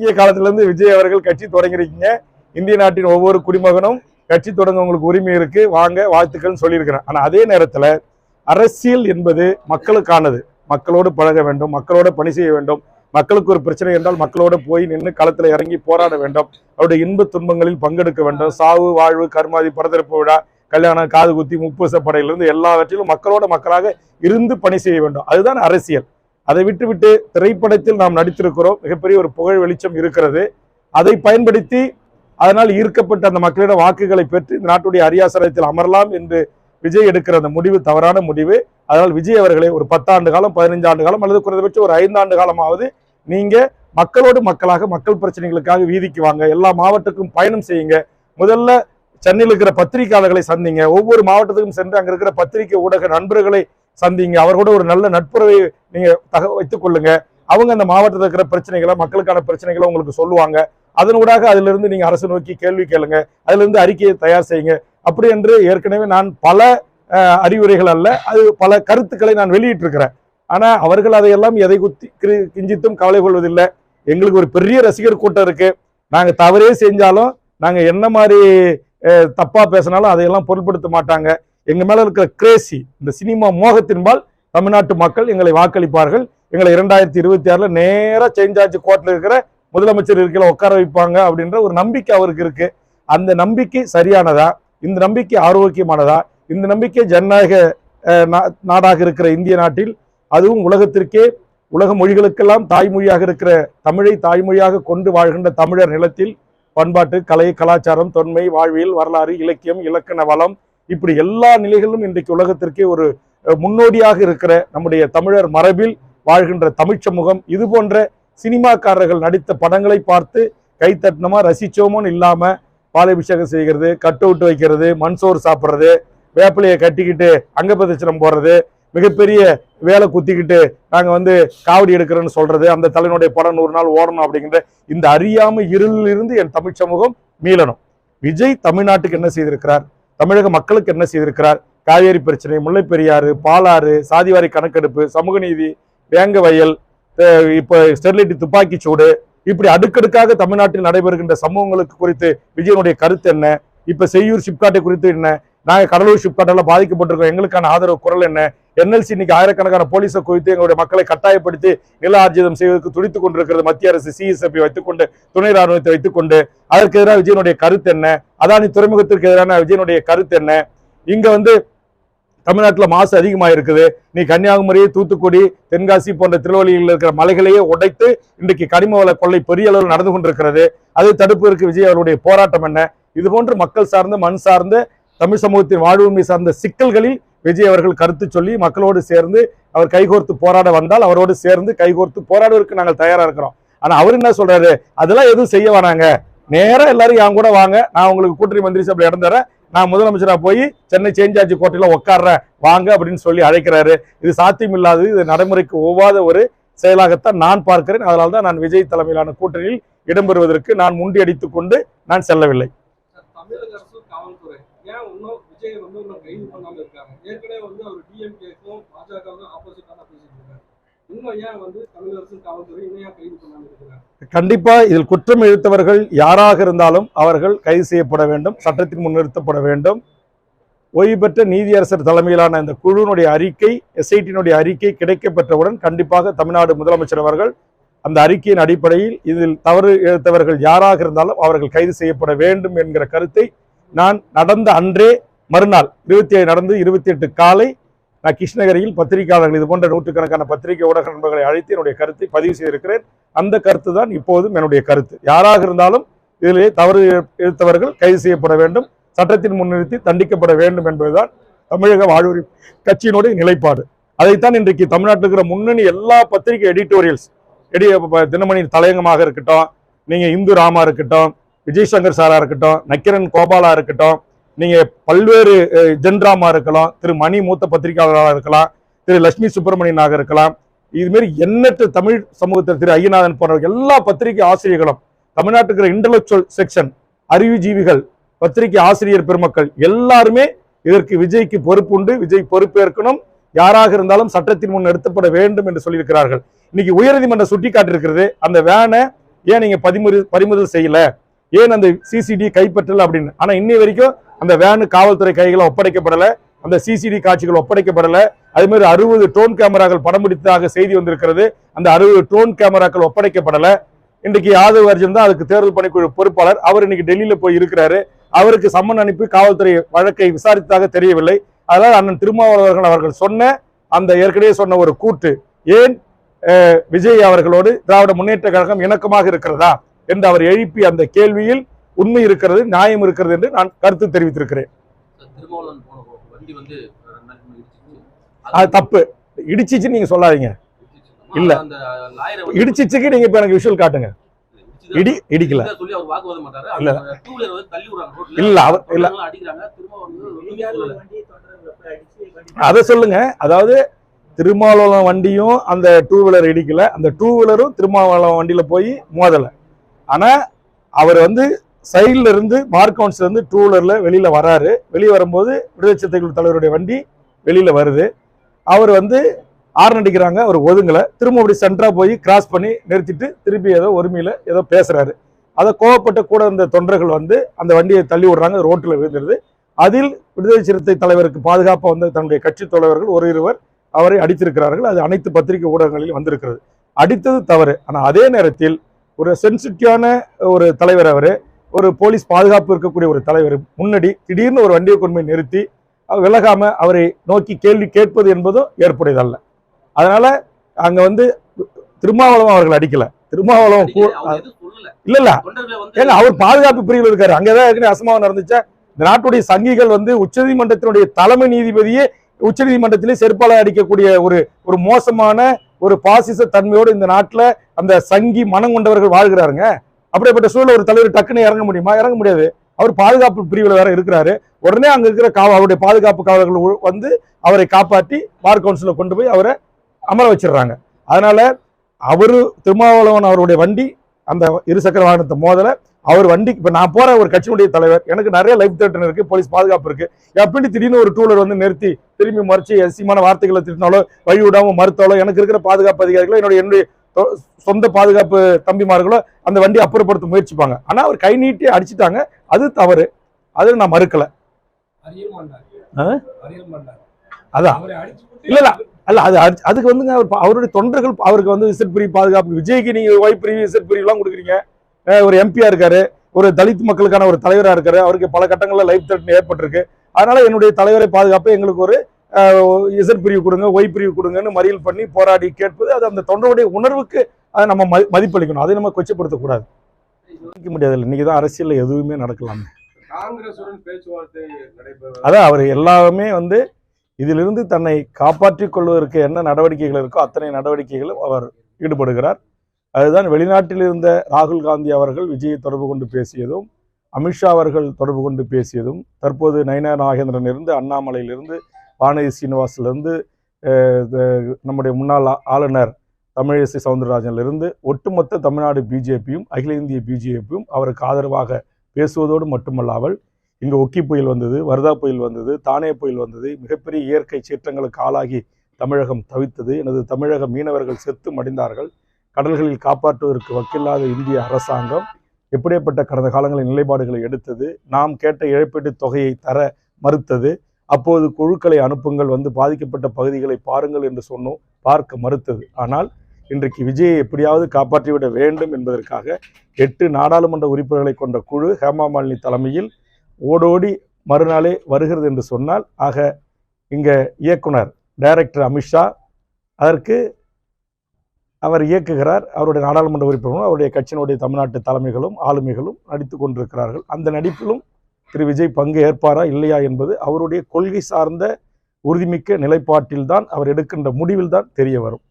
தொடங்கிய காலத்திலிருந்து விஜய் அவர்கள் கட்சி தொடங்கியிருக்கீங்க. இந்திய நாட்டின் ஒவ்வொரு குடிமகனும் கட்சி தொடங்க உங்களுக்கு உரிமை இருக்கு. வாங்க வாழ்த்துக்கள்னு சொல்லியிருக்கிறேன் ஆனால் அதே நேரத்தில் அரசியல் என்பது மக்களுக்கானது. மக்களோடு பழக வேண்டும் மக்களோட பணி செய்ய வேண்டும். மக்களுக்கு ஒரு பிரச்சனை என்றால் மக்களோட போய் நின்று களத்தில் இறங்கி போராட வேண்டும். அவருடைய இன்ப துன்பங்களில் பங்கெடுக்க வேண்டும். சாவு வாழ்வு கர்மாதி பரதரப்பு விழா கல்யாணம் காது குத்தி முப்பூச படையிலிருந்து எல்லாவற்றிலும் மக்களோட மக்களாக இருந்து பணி செய்ய வேண்டும். அதுதான் அரசியல். அதை விட்டுவிட்டு திரைப்படத்தில் நாம் நடித்திருக்கிறோம். மிகப்பெரிய ஒரு புகழ் வெளிச்சம் இருக்கிறது. அதை பயன்படுத்தி அதனால் ஈர்க்கப்பட்ட அந்த மக்களிடம் வாக்குகளை பெற்று இந்த நாட்டுடைய அரியாசனத்தில் அமரலாம் என்று விஜய் எடுக்கிற அந்த முடிவு தவறான முடிவு. அதனால் விஜய் அவர்களை ஒரு பத்தாண்டு காலம் பதினைஞ்சு ஆண்டு காலம் அல்லது குறைந்தபட்சம் ஒரு ஐந்தாண்டு காலமாவது நீங்க மக்களோடு மக்களாக மக்கள் பிரச்சனைகளுக்காக வீதிக்கு வாங்க எல்லா மாவட்டத்துக்கும் பயணம் செய்யுங்க. முதல்ல சென்னையில் இருக்கிற பத்திரிகையாளர்களை சந்திங்க. ஒவ்வொரு மாவட்டத்துக்கும் சென்று அங்கே இருக்கிற பத்திரிகை ஊடக நண்பர்களை சந்திங்க. அவர் கூட ஒரு நல்ல நட்புறவை நீங்க தக வைத்துக் கொள்ளுங்க. அவங்க அந்த மாவட்டத்தில் இருக்கிற பிரச்சனைகளை மக்களுக்கான பிரச்சனைகளை உங்களுக்கு சொல்லுவாங்க. அதனூடாக அதிலிருந்து நீங்க அரசு நோக்கி கேள்வி கேளுங்க. அதிலிருந்து அறிக்கையை தயார் செய்யுங்க. அப்படி என்று ஏற்கனவே நான் பல அறிவுரைகள் அல்ல அது பல கருத்துக்களை நான் வெளியிட்டிருக்கிறேன். ஆனால் அவர்கள் அதையெல்லாம் எதை குத்தி கிரி- கிஞ்சித்தும் கவலை கொள்வதில்லை. எங்களுக்கு ஒரு பெரிய ரசிகர் கூட்டம் இருக்கு. நாங்கள் தவறே செஞ்சாலும் நாங்கள் என்ன மாதிரி தப்பாக பேசினாலும் அதையெல்லாம் பொருட்படுத்த மாட்டாங்க. எங்கள் மேலே இருக்கிற கிரேசி இந்த சினிமா மோகத்தின்பால் தமிழ்நாட்டு மக்கள் எங்களை வாக்களிப்பார்கள். எங்களை இரண்டாயிரத்தி இருபத்தி ஆறில் நேராக சேஞ்ச் ஆச்சு கோர்ட்டில் இருக்கிற முதலமைச்சர் இருக்கையில உட்கார வைப்பாங்க அப்படின்ற ஒரு நம்பிக்கை அவருக்கு இருக்கு. அந்த நம்பிக்கை சரியானதா? இந்த நம்பிக்கை ஆரோக்கியமானதா? இந்த நம்பிக்கை ஜனநாயக நா- நாடாக இருக்கிற இந்திய நாட்டில் அதுவும் உலகத்திற்கே உலக மொழிகளுக்கெல்லாம் தாய்மொழியாக இருக்கிற தமிழை தாய்மொழியாக கொண்டு வாழ்கின்ற தமிழர் நிலத்தில் பண்பாட்டு கலை கலாச்சாரம் தொன்மை வாழ்வியல் வரலாறு இலக்கியம் இலக்கண வளம் இப்படி எல்லா நிலைகளிலும் இன்றைக்கு உலகத்திற்கே ஒரு முன்னோடியாக இருக்கிற நம்முடைய தமிழர் மரபில் வாழ்கின்ற தமிழ்ச்சமுகம் இது போன்ற சினிமாக்காரர்கள் நடித்த படங்களை பார்த்து கைத்தட்டினமா ரசிச்சோமோன்னு இல்லாமல் பாலாபிஷேகம் செய்கிறது கட் அவுட் வைக்கிறது மண் சோறு சாப்பிட்றது வேப்பிலையை கட்டிக்கிட்டு அங்க பிரதட்சணம் போடுறது மிகப்பெரிய வேலை குத்திக்கிட்டு நாங்கள் வந்து காவடி எடுக்கிறோன்னு சொல்றது அந்த தலைவனுடைய படம் நூறு நாள் ஓடணும் அப்படிங்கிற இந்த அறியாமை இருளில் இருந்து என் தமிழ் சமூகம் மீளணும். விஜய் தமிழ்நாட்டுக்கு என்ன செய்திருக்கிறார்? தமிழக மக்களுக்கு என்ன செய்திருக்கிறார்? காவேரி பிரச்சனை முல்லை பெரியாறு பாலாறு சாதிவாரி கணக்கெடுப்பு சமூக நீதி வேங்க வயல் இப்போ ஸ்டெர்லைட் துப்பாக்கி சூடு இப்படி அடுக்கடுக்காக தமிழ்நாட்டில் நடைபெறுகின்ற சம்பவங்களுக்கு குறித்து விஜயனுடைய கருத்து என்ன? இப்ப செய்யூர் ஷிப்காட்டை குறித்து என்ன? நாங்கள் கடலூர் ஷிப்காட்டெல்லாம் பாதிக்கப்பட்டிருக்கோம். எங்களுக்கான ஆதரவு குரல் என்ன? என்எல்சி இன்னைக்கு ஆயிரக்கணக்கான போலீஸை குவித்து எங்களுடைய மக்களை கட்டாயப்படுத்தி நில ஆர்ஜிதம் செய்வதற்கு துடித்துக் கொண்டிருக்கிறது. மத்திய அரசு சிஎஸ்எஃப் வைத்துக்கொண்டு துணை ராணுவத்தை வைத்துக்கொண்டு அதற்கு எதிராக விஜயனுடைய கருத்து என்ன? அதானி துறைமுகத்திற்கு எதிரான விஜயனுடைய கருத்து என்ன? இங்க வந்து தமிழ்நாட்டில் மாசு அதிகமாக இருக்குது நீ கன்னியாகுமரி தூத்துக்குடி தென்காசி போன்ற திருவள்ளியில் இருக்கிற மலைகளையே உடைத்து இன்றைக்கு கனிம வள கொள்ளை பெரிய அளவில் நடந்து கொண்டிருக்கிறது. அதை தடுப்பதற்கு விஜய் அவருடைய போராட்டம் என்ன? இது போன்று மக்கள் சார்ந்த மண் சார்ந்த தமிழ் சமூகத்தின் வாழ்வுமை சார்ந்த சிக்கல்களில் விஜய் அவர்கள் கருத்து சொல்லி மக்களோடு சேர்ந்து அவர் கைகோர்த்து போராட வந்தால் அவரோடு சேர்ந்து கைகோர்த்து போராடுவதற்கு நாங்கள் தயாராக இருக்கிறோம். ஆனால் அவர் என்ன சொல்றாரு? அதெல்லாம் எதுவும் செய்ய வேணாங்க. நேராக எல்லாரும் என் கூட வாங்க. நான் உங்களுக்கு கூட்டணி மந்திரி சபையில் இடம் தரேன். நான் முதலமைச்சராக போய் சென்னை சேஞ்ச் ஆட்சி கோட்டையில் உட்கார்றேன் வாங்க அப்படின்னு சொல்லி அழைக்கிறாரு. இது சாத்தியம் இல்லாதது இது நடைமுறைக்கு ஒவ்வாத ஒரு செயலாகத்தான் நான் பார்க்கிறேன். அதனால தான் நான் விஜய் தலைமையிலான கூட்டணியில் இடம்பெறுவதற்கு நான் முண்டி அடித்துக்கொண்டு நான் செல்லவில்லை தமிழக அரசும் காவல்துறை ஏன் இன்னும் விஜய் வந்து இன்னும் கைது பண்ணாம இருக்காங்க. ஏற்கனவே வந்து அவர் டிஎம்கேக்கும் பாஜகவும் ஆப்போசிட்டா பேசிட்டு இருக்காரு. கண்டிப்பா இதில் குற்றம் இழுத்தவர்கள் யாராக இருந்தாலும் அவர்கள் கைது செய்யப்பட வேண்டும் சட்டத்தின் முன் நிறுத்தப்பட வேண்டும். ஓய்வு பெற்ற நீதியரசர் தலைமையிலான இந்த குழுவினுடைய அறிக்கை எஸ்ஐடியினுடைய அறிக்கை கிடைக்கப்பெற்றவுடன் கண்டிப்பாக தமிழ்நாடு முதலமைச்சர் அவர்கள் அந்த அறிக்கையின் அடிப்படையில் இதில் தவறு இழுத்தவர்கள் யாராக இருந்தாலும் அவர்கள் கைது செய்யப்பட வேண்டும் என்கிற கருத்தை நான் நடந்த அன்றே மறுநாள் இருபத்தி ஏழு நடந்து இருபத்தி எட்டு காலை நான் கிருஷ்ணகிரியில் பத்திரிகையாளர்கள் இது போன்ற நூற்றுக்கணக்கான பத்திரிகை ஊடக நண்பர்களை அழைத்து என்னுடைய கருத்தை பதிவு செய்திருக்கிறேன். அந்த கருத்து தான் இப்போதும் என்னுடைய கருத்து. யாராக இருந்தாலும் இதிலே தவறு இழுத்தவர்கள் கைது செய்யப்பட வேண்டும். சட்டத்தின் முன்னிறுத்தி தண்டிக்கப்பட வேண்டும் என்பதுதான் தமிழக வாழ்வுரி கட்சியினுடைய நிலைப்பாடு. அதைத்தான் இன்றைக்கு தமிழ்நாட்டில் இருக்கிற முன்னணி எல்லா பத்திரிகை எடிட்டோரியல்ஸ் எடி தினமணியின் தலையங்கமாக இருக்கட்டும் நீங்கள் இந்து ராமா இருக்கட்டும் விஜய் சங்கர் சாரா இருக்கட்டும் நக்கிரன் கோபாலா இருக்கட்டும் நீங்கள் பல்வேறு ஜென்ராமா இருக்கலாம் திரு மணி மூத்த பத்திரிகையாளராக இருக்கலாம் திரு லட்சுமி சுப்பிரமணியனாக இருக்கலாம். இதுமாரி எண்ணற்ற தமிழ் சமூகத்தில் திரு ஐயநாதன் போன்ற எல்லா பத்திரிகை ஆசிரியர்களும் தமிழ்நாட்டுக்கு இருக்கிற இன்டலெக்சுவல் செக்ஷன் அறிவுஜீவிகள் பத்திரிகை ஆசிரியர் பெருமக்கள் எல்லாருமே இதற்கு விஜய்க்கு பொறுப்புண்டு விஜய் பொறுப்பேற்கணும். யாராக இருந்தாலும் சட்டத்தின் முன் நிறுத்தப்பட வேண்டும் என்று சொல்லியிருக்கிறார்கள். இன்னைக்கு உயர்நீதிமன்றம் சுட்டி காட்டிருக்கிறது அந்த வேனை ஏன் நீங்க பதிமுறை பறிமுதல் செய்யல? ஏன் அந்த சிசிடி கைப்பற்றல அப்படின்னு? ஆனா இன்னை வரைக்கும் அந்த வேனு காவல்துறை கைகளை ஒப்படைக்கப்படலை அந்த சிசிடி காட்சிகள் ஒப்படைக்கப்படலை. அதே மாதிரி அறுபது ட்ரோன் கேமராக்கள் படம் பிடித்ததாக செய்தி வந்திருக்கிறது. அந்த அறுபது ட்ரோன் கேமராக்கள் ஒப்படைக்கப்படலை. இன்றைக்கு யாதவ் அர்ஜுன் தான் அதுக்கு தேர்தல் பணிக்குழு பொறுப்பாளர். அவர் இன்னைக்கு டெல்லியில் போய் இருக்கிறாரு. அவருக்கு சம்மன் அனுப்பி காவல்துறை வழக்கை விசாரித்ததாக தெரியவில்லை. அதனால் அண்ணன் திருமாவளவர்கள் அவர்கள் சொன்ன அந்த ஏற்கனவே சொன்ன ஒரு கூட்டு ஏன் விஜய் அவர்களோடு திராவிட முன்னேற்ற கழகம் இணக்கமாக இருக்கிறதா? என்று அவர் எழுப்பி அந்த கேள்வியில் உண்மை இருக்கிறது நியாயம் இருக்கிறது என்று நான் கருத்து தெரிவித்திருக்கிறேன். அது தப்பு. இடிச்சிச்சு நீங்க சொல்லாதீங்க. இல்ல. அந்த லாயரை இடிச்சிச்சுக்கு நீங்க இப்ப எனக்கு விஷுவல் காட்டுங்க. இடி இடிக்கல. இல்ல. அந்த டூ வீலர் வந்து தள்ளி விடுறாங்க. ரோட்ல இல்ல, அவர்- இல்ல. அதை சொல்லுங்க. அதாவது திருமாவளவன் வண்டியும் அந்த டூ வீலர் இடிக்கல. அந்த டூ வீலரும் திருமாவளவன் வண்டியில போய் மோதல. ஆனா அவர் வந்து சைடில் இருந்து மார்க் கவுன்ஸ்ல இருந்து டூ வீலர்ல வெளியில வராரு. வெளியே வரும்போது விடுதலை சிறுத்தைகள் தலைவருடைய வண்டி வெளியில வருது. அவர் வந்து ஆர்ன் அடிக்கிறாங்க அவர் ஒதுங்கலை. திரும்ப அப்படி சென்டரா போய் கிராஸ் பண்ணி நிறுத்திட்டு திருப்பி ஏதோ ஒருமையில ஏதோ பேசுறாரு. அதை கோவப்பட்ட கூட இருந்த தொண்டர்கள் வந்து அந்த வண்டியை தள்ளி விடுறாங்க ரோட்டில் விழுந்துருது. அதில் விடுதலை சிறுத்தை தலைவருக்கு பாதுகாப்பாக வந்த தன்னுடைய கட்சி தலைவர்கள் ஒரு இருவர் அவரை அடித்திருக்கிறார்கள். அது அனைத்து பத்திரிகை ஊடகங்களிலும் வந்திருக்கிறது. அடித்தது தவறு. ஆனால் அதே நேரத்தில் ஒரு சென்சிட்டிவான ஒரு தலைவர் அவர் ஒரு போலீஸ் பாதுகாப்பு இருக்கக்கூடிய ஒரு தலைவர் முன்னாடி திடீர்னு ஒரு வண்டியை கொண்டு போய் நிறுத்தி அவர் விலகாம அவரை நோக்கி கேள்வி கேட்பது என்பதும் ஏற்புடையதல்ல. அதனால அங்க வந்து திருமாவளவன் அவர்கள் அடிக்கல. திருமாவளவன் இல்ல இல்ல ஏங்க அவர் பாதுகாப்பு பிரிவில் இருக்காரு. அங்கதான் ஏற்கனவே அசம்பாவம் நடந்துச்சா. இந்த நாட்டுடைய சங்கிகள் வந்து உச்சநீதிமன்றத்தினுடைய தலைமை நீதிபதியே உச்சநீதிமன்றத்திலே செருப்பால அடிக்கக்கூடிய ஒரு ஒரு மோசமான ஒரு பாசிச தன்மையோடு இந்த நாட்டுல அந்த சங்கி மனம் கொண்டவர்கள் வாழ்கிறாருங்க. அப்படிப்பட்ட சூழல் ஒரு தலைவர் டக்குன்னு இறங்க முடியுமா? இறங்க முடியாது. அவர் பாதுகாப்பு பிரிவில் வேற இருக்கிறாரு. உடனே அங்க இருக்கிற கா அவருடைய பாதுகாப்பு காவலர்கள் வந்து அவரை காப்பாற்றி பார் கவுன்சிலில் கொண்டு போய் அவரை அமர வச்சிடுறாங்க. அதனால அவரு திருமாவளவன் அவருடைய வண்டி அந்த இருசக்கர வாகனத்தை மோதல அவர் வண்டி இப்ப நான் போற ஒரு கட்சியினுடைய தலைவர் எனக்கு நிறைய லைஃப் த்ரெட்டன் இருக்கு போலீஸ் பாதுகாப்பு இருக்கு. எப்படி திடீர்னு ஒரு டூலர் வந்து நிறுத்தி திரும்பி மறைச்சு அசியமான வார்த்தைகளை திட்டினாலோ வழி விடாம மறுத்தாலோ எனக்கு இருக்கிற பாதுகாப்பு அதிகாரிகளோ என்னுடைய என்னுடைய சொந்த பாதுகாப்பு தம்பிமார்களோ அந்த வண்டியை அப்புறப்படுத்த முயற்சிப்பாங்க. ஆனா அவர் கை நீட்டி அடிச்சிட்டாங்க. அது தவறு. அது நான் மறுக்கல. அதான் இல்ல, இல்ல. அல்ல அது அது- அதுக்கு வந்துங்க அவர் அவருடைய தொண்டர்கள் அவருக்கு வந்து விசிட் பிரிவு பாதுகாப்பு விஜய்க்கு நீங்க ஒய் பிரிவு விசிட் பிரிவுலாம் கொடுக்குறீங்க. ஒரு எம்பியா இருக்காரு. ஒரு தலித் மக்களுக்கான ஒரு தலைவரா இருக்காரு. அவருக்கு பல கட்டங்கள்ல லைஃப் த்ரெட் ஏற்பட்டிருக்கு. அதனால என்னுடைய தலைவரை பாதுகாப்பு எங்களுக்கு ஒரு இசட் பிரிவு கொடுங்க ஒய் பிரிவு கொடுங்கன்னு மறியல் பண்ணி போராடி கேட்பது அது அந்த தொண்டருடைய உணர்வுக்கு அதை நம்ம மதி- மதிப்பளிக்கணும். அதை நம்ம கொச்சப்படுத்தக்கூடாது. முடியாது இன்னைக்கு தான் அரசியல்ல எதுவுமே நடக்கலாம். அதான் அவர் எல்லாமே வந்து இதிலிருந்து தன்னை காப்பாற்றிக் கொள்வதற்கு என்ன நடவடிக்கைகள் இருக்கோ அத்தனை நடவடிக்கைகளும் அவர் ஈடுபடுகிறார். அதுதான் வெளிநாட்டில் இருந்த ராகுல் காந்தி அவர்கள் விஜயை தொடர்பு கொண்டு பேசியதும் அமித்ஷா அவர்கள் தொடர்பு கொண்டு பேசியதும் தற்போது நயனா நாகேந்திரன் இருந்து அண்ணாமலையிலிருந்து வானதி சீனிவாசிலிருந்து நம்முடைய முன்னாள் ஆளுநர் தமிழிசை சவுந்தரராஜனிலிருந்து ஒட்டுமொத்த தமிழ்நாடு பிஜேபியும் அகில இந்திய பிஜேபியும் அவருக்கு ஆதரவாக பேசுவதோடு மட்டுமல்லாமல் இங்கே ஒக்கி புயல் வந்தது வர்தா புயல் வந்தது தானே புயல் வந்தது மிகப்பெரிய இயற்கை சீற்றங்களுக்கு ஆளாகி தமிழகம் தவித்தது எனது தமிழக மீனவர்கள் செத்து மடிந்தார்கள் கடல்களில் காப்பாற்றுவதற்கு வக்கில்லாத இந்திய அரசாங்கம் எப்படியப்பட்ட கடந்த காலங்களில் நிலைப்பாடுகளை எடுத்தது நாம் கேட்ட இழப்பீட்டுத் தொகையை தர மறுத்தது அப்போது குழுக்களை அனுப்புங்கள் வந்து பாதிக்கப்பட்ட பகுதிகளை பாருங்கள் என்று சொன்னோம் பார்க்க மறுத்தது. ஆனால் இன்றைக்கு விஜயை எப்படியாவது காப்பாற்றிவிட வேண்டும் என்பதற்காக எட்டு நாடாளுமன்ற உறுப்பினர்களை கொண்ட குழு ஹேமா மாலினி தலைமையில் ஓடோடி மறுநாளே வருகிறது என்று சொன்னால் ஆக இங்கே இயக்குனர் டைரக்டர் அமித்ஷா அதற்கு அவர் இயக்குகிறார் அவருடைய நாடாளுமன்ற உறுப்பினரும் அவருடைய கட்சியினுடைய தமிழ்நாட்டு தலைமைகளும் ஆளுமைகளும் நடித்து கொண்டிருக்கிறார்கள். அந்த நடிப்பிலும் திரு விஜய் பங்கு ஏற்பாரா இல்லையா என்பது அவருடைய கொள்கை சார்ந்த உறுதிமிக்க நிலைப்பாட்டில்தான் அவர் எடுக்கின்ற முடிவில் தான் தெரிய வரும்.